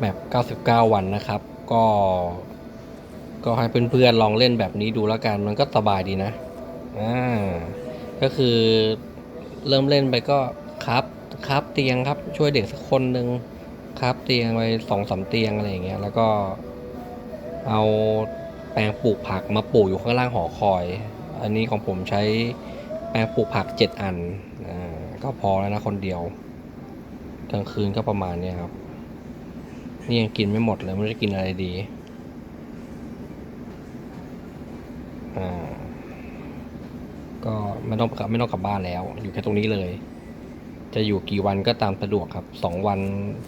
แบบ99 วันนะครับ ก็ ก็ให้เพื่อนๆลองเล่นแบบนี้ดูแล้วกัน มันก็สบายดีนะ อ่า ก็คือเริ่มเล่นไปก็ครับครับเตียงครับ ช่วยเด็กสักคนหนึ่งครับเตียงไปสองสามเตียงอะไรอย่างเงี้ย แล้วก็เอาแปลงปลูกผักมาปลูกอยู่ข้างล่างหอคอย อันนี้ของผมใช้แปลงปลูกผักเจ็ดอัน อ่า ก็พอแล้วนะคนเดียวกลางคืนก็ประมาณนี้ครับ นี่ยังกินไม่หมดเลยไม่รู้จะกินอะไรดี อ่า ก็ไม่ต้องกลับไม่ต้องกลับบ้านแล้ว อยู่แค่ตรงนี้เลย จะอยู่กี่วันก็ตามสะดวกครับสองวัน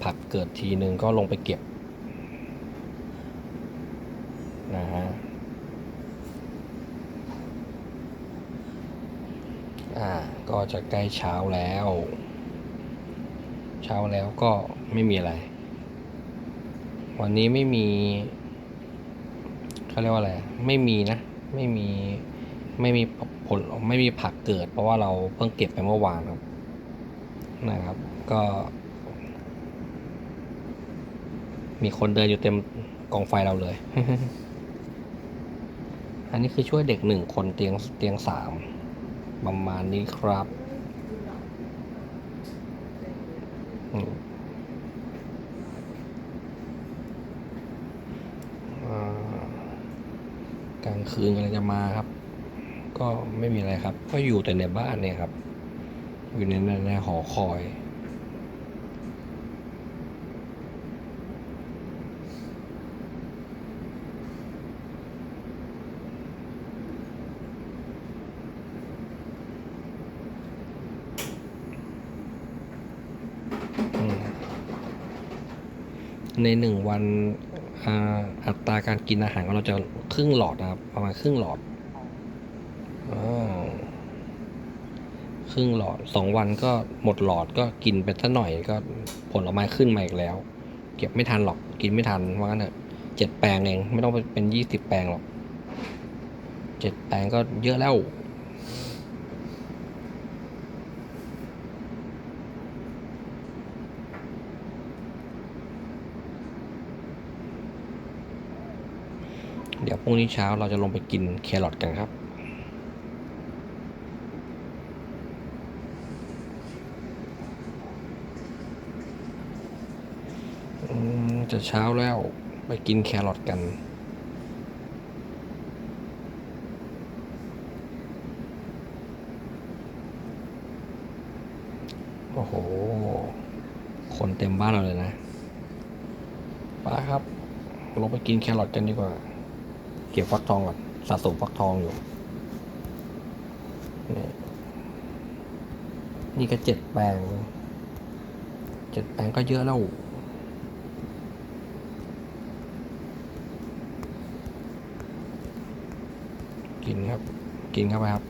ผักเกิดทีหนึ่งก็ลงไปเก็บ นะฮะอ่า ก็จะใกล้เช้าแล้ว เช้าแล้วก็ไม่มีอะไร วันนี้ไม่มีเขาเรียกว่าอะไร ไม่มีนะ ไม่มี ไม่มีผล ไม่มีผักเกิด เพราะว่าเราเพิ่งเก็บไปเมื่อวานครับ นะครับ ก็ มีคนเดินอยู่เต็มกองไฟเราเลย อันนี้คือช่วยเด็กหนึ่งคนเตียงเตียงสามประมาณนี้ครับ อืมอ่า กลางคืนกำลังจะมาครับ ก็ไม่มีอะไรครับ ก็อยู่แต่ในบ้านเนี่ยครับ อยู่ในในหอคอยในหนึ่งวัน อัตราการกินอาหารของเราจะครึ่งหลอดนะครับ ประมาณครึ่งหลอดอครึ่งหลอดสองวันก็หมดหลอดก็กินไปสักหน่อยก็ผลไม้ขึ้นมาอีกแล้ว เก็บไม่ทันหรอกกินไม่ทันว่างั้นเถอะเจ็ดแปลงเองไม่ต้องเป็นยี่สิบแปลงหรอกเจ็ดแปลงก็เยอะแล้ว เดี๋ยวพรุ่งนี้เช้าเราจะลงไปกินแครอทกันครับ จะเช้าแล้วไปกินแครอทกันโอ้โห คนเต็มบ้านเราเลยนะไปครับ ลงไปกินแครอทกันดีกว่า เก็บฟักทองก่อนสะสมฟักทองอยู่ นี่ก็เจ็ดแปลงเจ็ดแปลงก็เยอะแล้วกินครับ กินเข้าไปครับ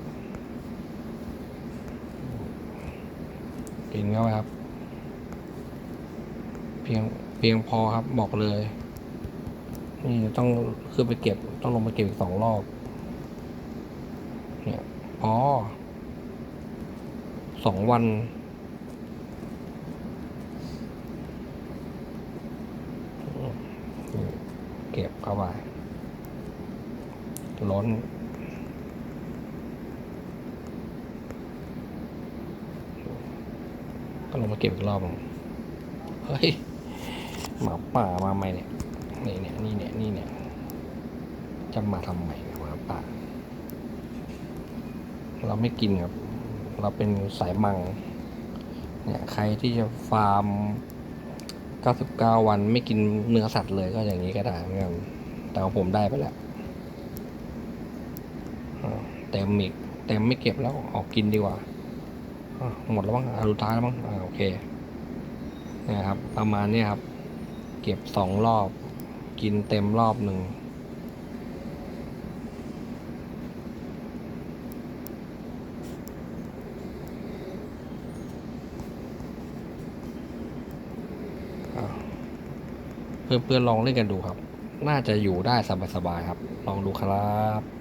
กินเข้าไปครับ เพียงเพียงพอครับบอกเลย นี่ต้องขึ้นไปเก็บ ต้องลงไปเก็บอีกสองรอบ เนี่ยพอสองวัน เก็บเข้าไปล้นก็ลงมาเก็บอีกรอบหนึ่งเฮ้ย หมาป่ามาใหม่เนี่ย นี่เนี่ยนี่เนี่ยนี่เนี่ยจะมาทำใหม่หมาป่า เราไม่กินครับ เราเป็นสายมัง เนี่ยใครที่จะฟาร์ม 99 วันไม่กินเนื้อสัตว์เลยก็อย่างนี้ก็ได้เหมือนกันแต่ของผมได้ไปแล้วเต็มอีกเต็มไม่เก็บแล้วออกกินดีกว่าหมดแล้วมั้งอารุท้ายแล้วมั้งอโอเคเนี่ยครับ ประมาณนี้ครับ เก็บสองรอบ กินเต็มรอบหนึ่งอะเพื่อนๆลองเล่นกันดูครับ น่าจะอยู่ได้สบายๆครับ ลองดูครับ